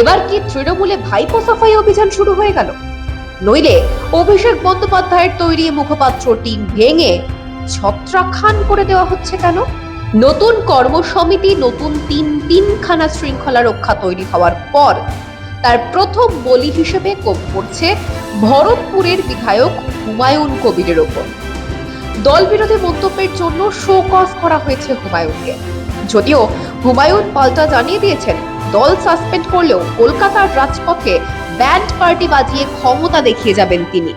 এবার কি তৃণমূলে ভাইপো সাফাই অভিযান শুরু হয়ে গেল? নইলে অভিষেক বন্দ্যোপাধ্যায়ের তৈরি মুখপাত্র টিম ভেঙে ছত্রাখান করে দেওয়া হচ্ছে কেন? নতুন কর্মসমিতি, নতুন তিন তিনখানা শৃঙ্খলা রক্ষা তৈরি হওয়ার পর তার প্রথম বলি হিসেবে কোপ পড়ছে ভরতপুরের বিধায়ক হুমায়ুন কবিরের ওপর। দল বিরোধী মন্তব্যের জন্য শোকজ করা হয়েছে হুমায়ুনকে। যদিও হুমায়ুন পাল্টা জানিয়ে দিয়েছেন দল সাসপেন্ড করলেও কলকাতার রাজপথে ব্যান্ড পার্টি বাজিয়ে ক্ষমতা দেখিয়ে যাবেন তিনি।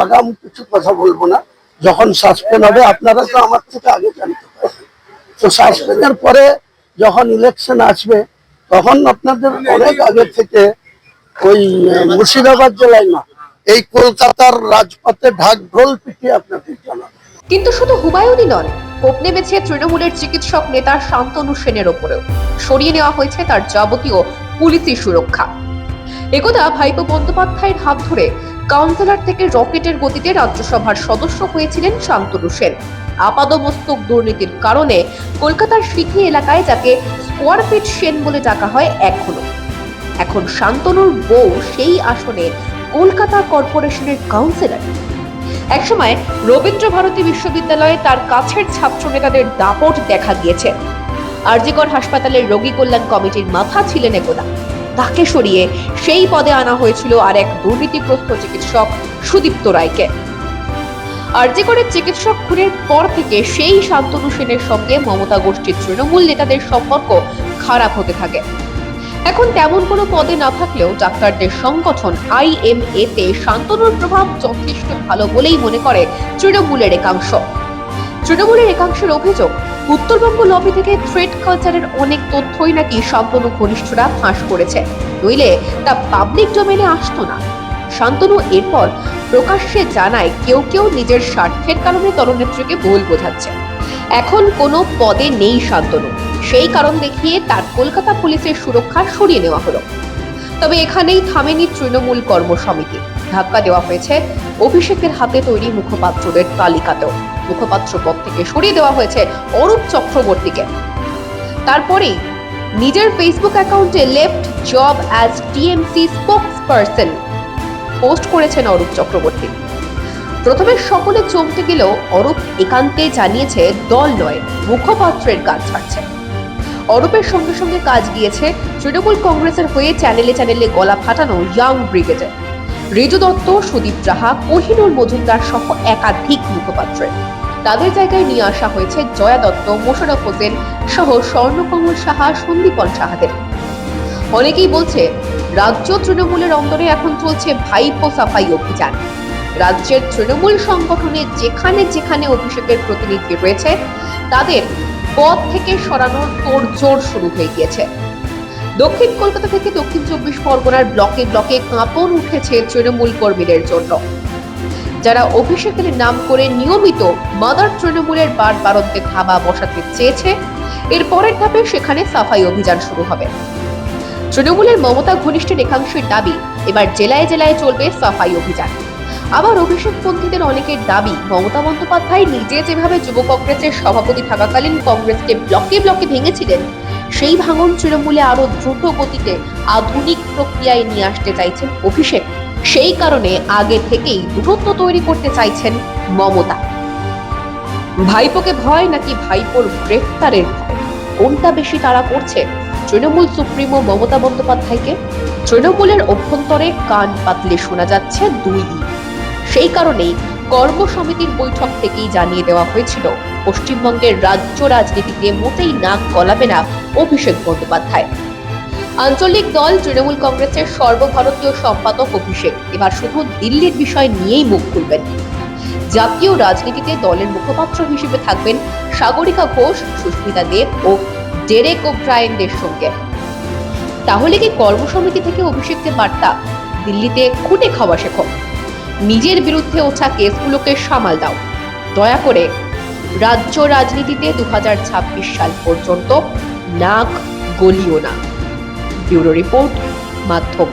আগাম কিছু কথা বলব না। যখন সাসপেন্ড হবে, আপনারা তো আমার থেকে আগে জানতে তো সাসপেন্ডের পরে যখন ইলেকশন আসবে, তখন আপনাদের অনেক আগে থেকে ওই মুর্শিদাবাদ জেলায় না, এই কলকাতার রাজপথে ঢাক ঢোল পিটিয়ে আপনাদের জানাব। কিন্তু শুধু হুমায়ুনই নন, কোপ নেমেছে তৃণমূলের চিকিৎসক নেতা শান্তনু সেনের ওপরেও। সরিয়ে নেওয়া হয়েছে তার যাবতীয় পুলিশি সুরক্ষা। একদা ভাইপো বন্দ্যোপাধ্যায়ের হাত ধরে কাউন্সিলর থেকে রকেটের গতিতে রাজ্যসভার সদস্য হয়েছিলেন শান্তনু সেন। আপাদমস্তক দুর্নীতির কারণে কলকাতার সিথি এলাকায় যাকে স্কোয়ার ফিট সেন বলে ডাকা হয় এখনও। এখন শান্তনুর বউ সেই আসনে কলকাতা কর্পোরেশনের কাউন্সিলর। একসময় রবীন্দ্র ভারতী বিশ্ববিদ্যালয়ে তার কাছের ছাত্র নেতাদের দাপট দেখা গিয়েছে আরজিকর হাসপাতালের রোগী কল্যাণ কমিটির মাথা ছিলেন একদা তাকে সরিয়ে সেই পদে আনা হয়েছিল আর এক দুর্নীতিগ্রস্ত চিকিৎসক সুদীপ্ত রায়কে। আরজিকরের চিকিৎসক খুনের পর থেকে সেই শান্তনু সেনের সঙ্গে মমতা গোষ্ঠীর তৃণমূল নেতাদের সম্পর্ক খারাপ হতে থাকে। এখন তেমন কোনো পদে না থাকলেও ডাক্তারদের সংগঠন আইএমএ তে শান্তনুর প্রভাব যথেষ্ট ভালো বলেই মনে করে তৃণমূলের একাংশ। তৃণমূলের একাংশের অভিযোগ, উত্তরবঙ্গ লবি থেকে থ্রেড কালচারের অনেক তথ্যই নাকি শান্তনু ঘনিষ্ঠরা ফাঁস করেছে। নইলে তা পাবলিক ডোমেনে আসতো না। শান্তনু এরপর প্রকাশ্যে জানায় কেউ কেউ নিজের স্বার্থের কারণে দলনেত্রীকে ভুল বোঝাচ্ছে। এখন কোনো পদে নেই শান্তনু। সেই কারণ দেখিয়ে তার কলকাতা পুলিশের সুরক্ষা সরিয়ে নেওয়া হলো। তবে এখানেই থামেনি তৃণমূল কর্মসমিতি। ধাক্কা দেওয়া হয়েছে অভিষেকের হাতে তৈরি মুখপাত্রদের তালিকাতেও। মুখপাত্র পদ থেকে সরিয়ে দেওয়া হয়েছে অরূপ চক্রবর্তীকে। তারপরেই নিজের ফেসবুক অ্যাকাউন্টে left job as TMC spokesperson post করেছেন অরূপ চক্রবর্তী। প্রথমে সকলে চমকে গেলেও অরূপ একান্তে জানিয়েছে দল নয়, মুখপাত্রের কাজ ছাড়ছে। অরূপের সঙ্গে সঙ্গে কাজ গিয়েছে তৃণমূল কংগ্রেসের হয়ে চ্যানেলে চ্যানেলে গলা ফাটানো ইয়াং ব্রিগেডের রিজু দত্ত, সুদীপ রাহা, কোহিনুর মজুমদার সহ একাধিক মুখপাত্রের তাদের জায়গায় নিয়ে আসা হয়েছে জয়া দত্ত মোশারফ হোসেন সহ স্বর্ণকমল সাহা, সন্দীপন সাহাদের। অনেকেই বলছে, রাজ্য তৃণমূলের অন্দরে এখন চলছে ভাইপো সাফাই অভিযান। রাজ্যের তৃণমূল সংগঠনে যেখানে যেখানে অভিষেকের প্রতিনিধি রয়েছে, তাদের পদ থেকে সরানোর তোড়জোড় শুরু হয়ে গিয়েছে। দক্ষিণ কলকাতা থেকে দক্ষিণ চব্বিশ পরগনার ব্লকে ব্লকে কাঁপন উঠেছে তৃণমূল কর্মীদের জন্য। যারা অভিষেকের নাম করে নিয়মিত মাদার তৃণমূলের বার বারন্তে থাবা বসাতে চেয়েছে, এর পরের ধাপে সেখানে সাফাই অভিযান শুরু হবে। তৃণমূলের মমতা ঘনিষ্ঠের একাংশের দাবি, এবার জেলায় জেলায় চলবে সাফাই অভিযান। আবার অভিষেকপন্থীদের অনেকের দাবি, মমতা বন্দ্যোপাধ্যায় নিজে যেভাবে যুব কংগ্রেসের সভাপতি থাকাকালীন কংগ্রেসকে ব্লকে ব্লকে ভেঙেছিলেন, সেই ভাঙন তৃণমূলে আরও দ্রুত গতিতে আধুনিক প্রক্রিয়ায় নিয়ে আসতে চাইছেন অভিষেক। সেই কারণে আগে থেকেই দূরত্ব তৈরি করতে চাইছেন মমতা। ভাইপোকে ভয় নাকি ভাইপোর গ্রেফতারের কোনটা বেশি তারা করছে? তৃণমূল সুপ্রিমো মমতা বন্দ্যোপাধ্যায়কে? তৃণমূলের অভ্যন্তরে কান পাতলে শোনা যাচ্ছে দুই ই। সেই কারণেই কর্মসমিতির বৈঠক থেকেই জানিয়ে দেওয়া হয়েছিল, পশ্চিমবঙ্গের রাজ্য রাজনীতিতে মোটেই নাক গলাবে না অভিষেক বন্দ্যোপাধ্যায়। আঞ্চলিক দল তৃণমূল কংগ্রেসের সর্বভারতীয় সম্পাদক অভিষেক, এবার শুধু দিল্লির বিষয় নিয়েই মুখ খুলবেন। জাতীয় রাজনীতিতে দলের মুখপাত্র হিসেবে থাকবেন সাগরিকা ঘোষ, সুস্মিতা দেব ও ডেরেক ওব্রায়েনদের সঙ্গে। তাহলে কি কর্মসমিতি থেকে অভিষেককে বার্তা? দিল্লিতে খুঁটে খাওয়া শেখো নিজের বিরুদ্ধে ওঠা কেসগুলোকে সামাল দাও। দয়া করে রাজ্য রাজনীতিতে দু হাজার ছাব্বিশ সাল পর্যন্ত নাক গলিও না। ব্যুরো রিপোর্ট, মাধ্যম।